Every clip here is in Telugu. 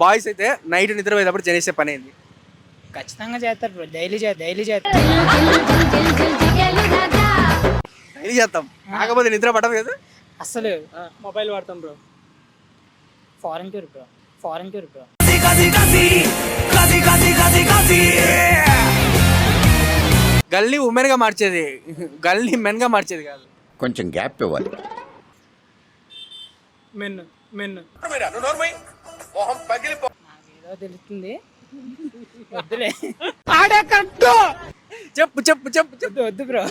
బాయ్స్ అయితే నైట్ నిద్రపోయేటప్పుడు చేసే పని ఏంది? ఖచ్చితంగా చేస్తారు బ్రో. డైలీ చే డైలీ చేస్తారు. డైలీ చేస్తాం. కాకపోతే నిద్ర పడదు కదా? అసలు మొబైల్ వాడతాం బ్రో. ఫారెన్ క్యూర్ బ్రో. ఫారెన్ క్యూర్ బ్రో. గల్లీ ఉమెన్గా మార్చేది. గల్లీ మెన్గా మార్చేది కాదు. కొంచెం గ్యాప్ ఇవ్వాలి. మెన్ మెన్ నాకేదో తెలుస్తుంది. వద్దులే. చెప్పు చెప్పు చెప్పు చెప్పు. వద్దు వద్దు bro.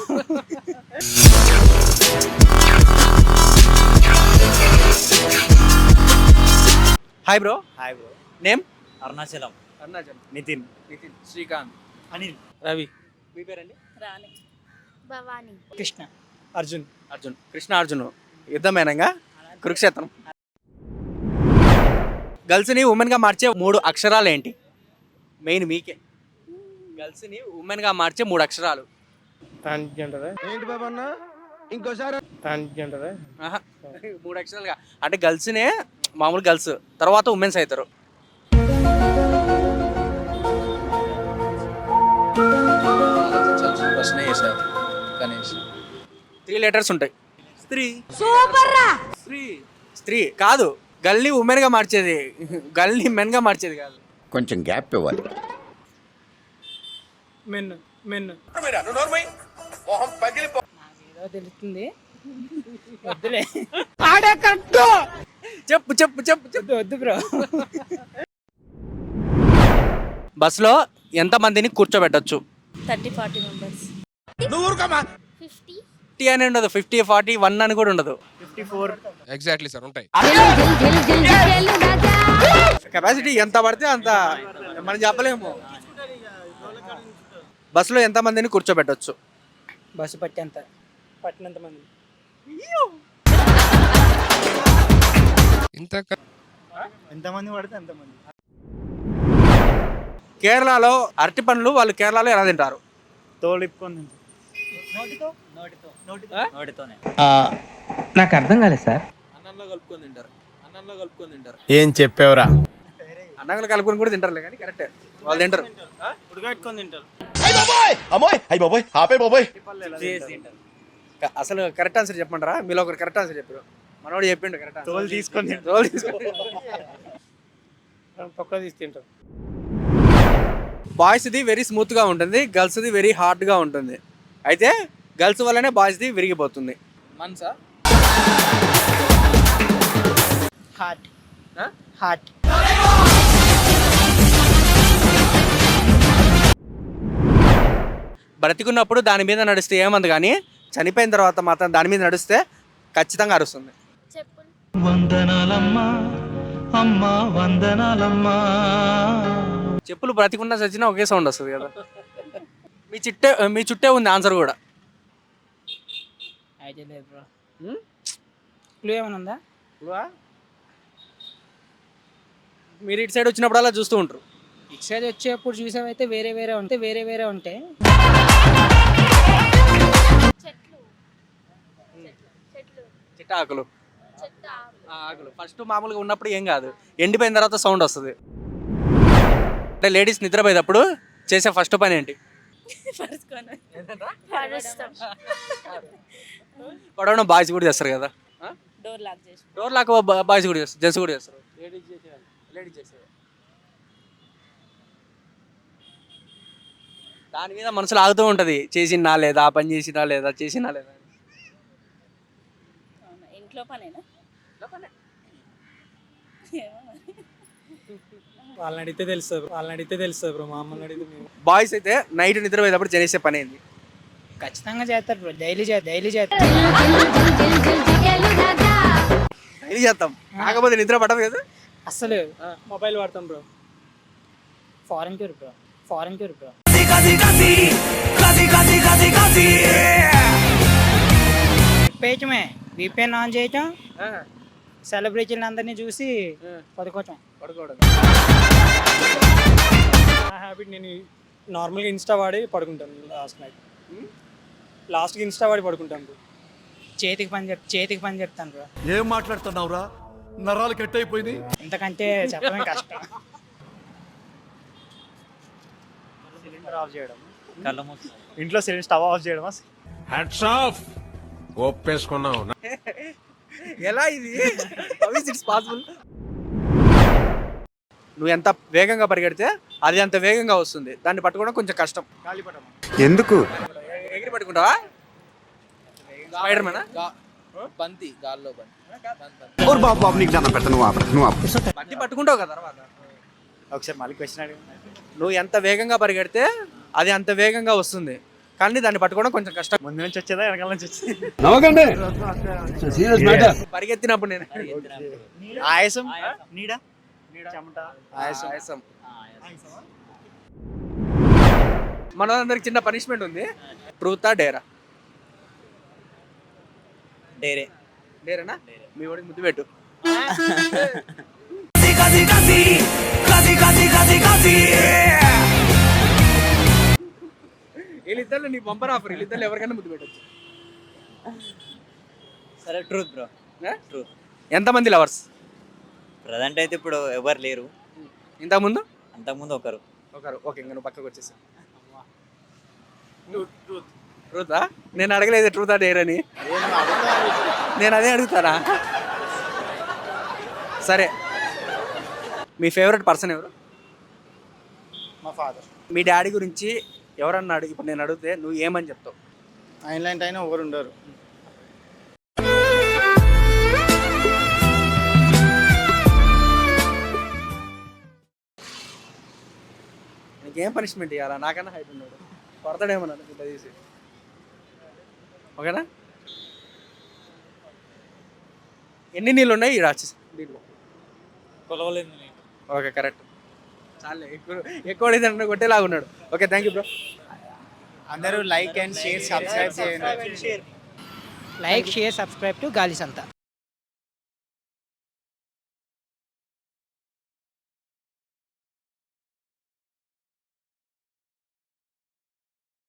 Hi bro. Hi bro. Name? Arunachalam. Arunachal. Nitin. Nitin Srikanth. Anil. Ravi. మీ పేరండి? రాణి. భవాని. కృష్ణ. అర్జున్. అర్జున్. కృష్ణ అర్జున్. యుద్ధమేనంగా? కురుక్షేత్రం. గర్ల్స్ని ఉమెన్గా మార్చే మూడు అక్షరాలు ఏంటి మెయిన్ మీకే. గర్ల్స్ని ఉమెన్గా మార్చే మూడు అక్షరాలు. ట్రాన్స్జెండర్. ఏంటి బాబన్న? ఇంకోసారి. మూడు అక్షరాలుగా. అంటే గర్ల్స్నే మామూలు గర్ల్స్ తర్వాత ఉమెన్స్ అవుతారు త్రీ లెటర్స్ ఉంటాయి. స్త్రీ సూపర్ స్త్రీ స్త్రీ కాదు. గల్ని ఉమెన్గా మార్చేది. గల్ని మెన్గా మార్చేది కాదు. కొంచెం గ్యాప్ ఇవ్వాలి. మెన్ మెన్. నాకేదో తెలుస్తుంది. వద్దులే. చెప్పు చెప్పు చెప్పు చెప్పు. వద్దు వద్దు బ్రో. బస్సులో ఎంత మందిని కూర్చోబెట్టచ్చు? Thirty forty members. Fifty. Fifty అని ఉండదు. ఫిఫ్టీ ఫార్టీ వన్ అని కూడా ఉండదు. ఎగ్జాక్ట్లీ సార్ ఉంటాయి. కెపాసిటీ ఎంత పడితే అంత మనం చెప్పలేము. బస్సులో ఎంత మందిని కూర్చోబెట్టచ్చు? బస్సు పట్టేంత పట్టినంత మంది. ఇంత ఎంతమంది పడితే అంతమంది కేరళలో అరటి పండ్లు వాళ్ళు కేరళలో ఎలా తింటారు? తోలిప్పుకొని నాకు అర్థం కాలేదు సార్. అన్నంలో కలుపుకొని తింటారు. అన్నంలో కలుపుకొని తింటారు. ఏం చెప్పావురా? అన్నంలో కలుపుకొని కూడా తింటారులే కానీ కరెక్టే. వాళ్ళు తింటారు. ఆ? ఉడకబెట్టుకొని తింటారు. అమ్మోయ్! అయ్యి బాబోయ్! ఆపే బాబోయ్! అసలు కరెక్ట్ ఆన్సర్ చెప్పమంటారా? మీలో ఒకరు కరెక్ట్ ఆన్సర్ చెప్పారు. మనోడు చెప్పిండు కరెక్ట్ తోలు తీసుకొని తోలు తీసుకొని పక్క తీసి తింటారు బాయ్స్ది వెరీ స్మూత్గా ఉంటుంది. గర్ల్స్ది వెరీ హార్డ్గా ఉంటుంది. అయితే గర్ల్స్ వల్లనే బాయ్స్ది విరిగిపోతుంది. మనసా? హార్ట్ హార్ట్ బ్రతికున్నప్పుడు దాని మీద నడిస్తే ఏమంది కానీ చనిపోయిన తర్వాత మాత్రం దాని మీద నడిస్తే ఖచ్చితంగా అరుస్తుంది. చెప్పులు వందనాలమ్మా అమ్మా వందనాలమ్మా. చెప్పులు బ్రతికున్నా చచ్చినా ఒకే సౌండ్ వస్తుంది కదా. మీ చుట్టే మీ చుట్టే ఉంది ఆన్సర్ కూడా. అయితే లేదు బ్రో. హ్మ్? క్లూ ఏమైనా ఉందా? మీరు ఇటు సైడ్ వచ్చినప్పుడల్లా చూస్తూ ఉంటారు. ఇటు సైడ్ వచ్చేప్పుడు చూసావైతే వేరే వేరే ఉంటే వేరే వేరే ఉంటే. చెట్లు. చెట్లు చిట్ట ఆకులు. ఆకులు. ఫస్ట్ మామూలుగా ఉన్నప్పుడు ఏం కాదు. ఎండిపోయిన తర్వాత సౌండ్ వస్తుంది. అంటే లేడీస్ నిద్రపోయేటప్పుడు చేసే ఫస్ట్ పని ఏంటి? పరుస్తాం. పడవడం బాయ్స్ కూడా చేస్తారు కదా? డోర్ లాక్ చేసి. డోర్ లాక్ బాయ్స్ కూడా చేస్తారు జెంట్స్ కూడా చేస్తారు. లేడీస్ చేసేవాళ్ళు. లేడీస్ చేసేవాళ్ళు. దాని మీద మనసులో ఆగుతూ ఉంటుంది. చేసినా లేదా ఆ పని చేసినా లేదా చేసినా లేదా ఇంట్లో పనేనా? ఏమో మరి. వాళ్ళని అడిగితే తెలుస్తుంది వాళ్ళని అడిగితే తెలుస్తుంది బ్రో మా అమ్మని అడిగితే మేము. బాయ్స్ అయితే నైట్ నిద్రపోయేటప్పుడు చేసే పని ఏంది? ఖచ్చితంగా చేస్తారు బ్రో డైలీ చే డైలీ చేస్తారు. డైలీ చేస్తాం. కాకపోతే నిద్ర పడదు కదా? అసలు మొబైల్ వాడతాం బ్రో. ఫారెన్ క్యూర్ బ్రో ఫారెన్ క్యూర్ బ్రో. విప్పేయటమే విపిఎన్ ఆన్ చేయటం సెలబ్రిటీలు అందరినీ చూసి పడుకోవటం. పడుకోవడం. నా హ్యాబిట్ నేను నార్మల్గా ఇన్స్టా వాడి పడుకుంటాను లాస్ట్ నైట్. లాస్ట్కి ఇన్స్టా వాడి పడుకుంటాను. చేతికి పని చెప్ చేతికి పని చెప్తాను బ్రో. ఏం మాట్లాడుతున్నావురా? నరాలు కట్ అయిపోయినాయి ఇంతకంటే చెప్పడం కష్టం. సిలిండర్ ఆఫ్ చేయడం. కళ్ళ మూసి ఇంట్లో సిలిండర్ స్టవ్ ఆఫ్ చేయడం హ్యాట్స్ ఆఫ్ ఒప్పేసుకున్నావు ఎలా ఇది? ఇట్స్ పాసిబుల్ నువ్వు ఎంత వేగంగా పరిగెడితే అది అంత వేగంగా వస్తుంది. దాన్ని పట్టుకోవడం కొంచెం కష్టం. ఎందుకు? ఎగిరి పట్టుకుంటావా? స్పైడర్ మ్యానా బంతి గాల్లో బంతి. ఓర్ బాబు నీకు బంతి పట్టుకుంటావు కదా తర్వాత. ఒకసారి మళ్ళీ క్వశ్చన్ అడిగి. నువ్వు ఎంత వేగంగా పరిగెడితే అది అంత వేగంగా వస్తుంది. కానీ దాన్ని పట్టుకోవడం కొంచెం కష్టం. ముందు నుంచి వచ్చేదా? వెనకాల నుంచి వచ్చేది? పరిగెత్తినప్పుడు నేను. ఆయాసం? నీడ? చెమట? ఆయాసం. ఆయాసం. మన అందరికి చిన్న పనిష్మెంట్ ఉంది. ట్రూతా డేరా. డేరే. డేరేనా? మీ వాడికి ముద్దు పెట్టు. వీళ్ళిద్దరు నీ పంపర్ ఆఫర్ వీళ్ళిద్దరు ఎవరికైనా ముద్దు పెట్టచ్చు. సరే ట్రూత్ బ్రో ట్రూత్ ఎంతమంది లవర్స్ ప్రజెంట్ అయితే ఇప్పుడు ఎవరు లేరు. ఇంతకుముందు? అంతకుముందు ఒకరు. ఒకరు. ఓకే ఇంకా నువ్వు పక్కకు వచ్చేసా ట్రూతా నేను అడగలేదు ట్రూతా డేర్ అని నేను అదే అడుగుతారా సరే. మీ ఫేవరెట్ పర్సన్ ఎవరు? మా ఫాదర్ మీ డాడీ గురించి ఎవరన్నాడు ఇప్పుడు నేను అడిగితే నువ్వు ఏమని చెప్తావు? ఆయన లాంటి ఆయన ఎవరు ఉండరు. నీకేం పనిష్మెంట్ ఇవ్వాలా నాకన్నా హైట్ ఉన్నాడు. కొడతాడేమన్నాడు ఇంత తీసి. ఓకేనా? ఎన్ని నీళ్ళు ఉన్నాయి ఈ రాచి దీంట్లో కొలవలేదు ఓకే కరెక్ట్ చాలే ఎక్కువ ఎక్కువ అడిగితే కొట్టేలాగా ఉన్నాడు. ఓకే థ్యాంక్ యూ బ్రో అందరూ లైక్ అండ్ షేర్ సబ్స్క్రైబ్ చేయండి. Like share subscribe to Gaali Santha